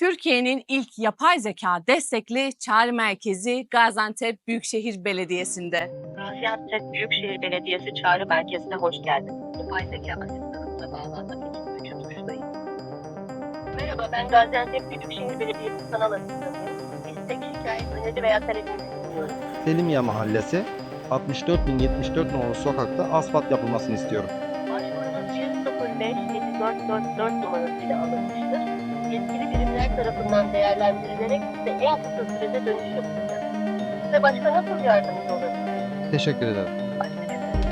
Türkiye'nin ilk yapay zeka destekli çağrı merkezi Gaziantep Büyükşehir Belediyesi'nde. Gaziantep Büyükşehir Belediyesi Çağrı Merkezi'ne hoş geldiniz. Yapay zeka asistanımıza bağlanmak için üçüncü tuşlayın. Merhaba, ben Gaziantep Büyükşehir Belediyesi kanal asistanıyım. İstek, şikayet, öneri veya talebinizi dinliyorum. Selimiye Mahallesi 64074 nolu sokakta asfalt yapılmasını istiyorum. Başvurunuz 105 7444 numarasıyla alınmıştır. Tarafından değerlendirilerek size en kısa sürede dönüş yapılacak. Size başka nasıl yardımcı olabilir? Teşekkür ederim. Başka bir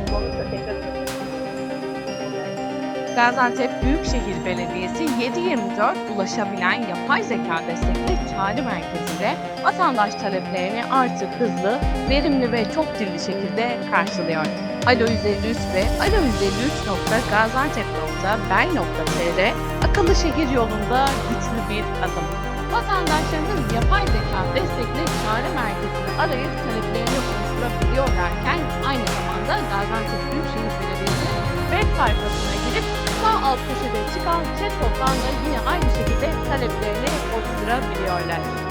sorunuz olursa tekrar ederim. Gaziantep Büyükşehir Belediyesi 7/24 ulaşabilen yapay zeka destekli çağrı merkezinde vatandaş taleplerini artık hızlı, verimli ve çok dilli şekilde karşılıyor. Alo 153 ve Alo 153.gaziantep.bel.tr akıllı şehir yolunda güçlü bir adım. Arayıp taleplerini oluşturabiliyorlarken aynı zamanda Gaziantep Büyükşehir Belediyesi web sayfasına girip sağ alt köşede çıkan chat box'tan da yine aynı şekilde taleplerini oluşturabiliyorlar.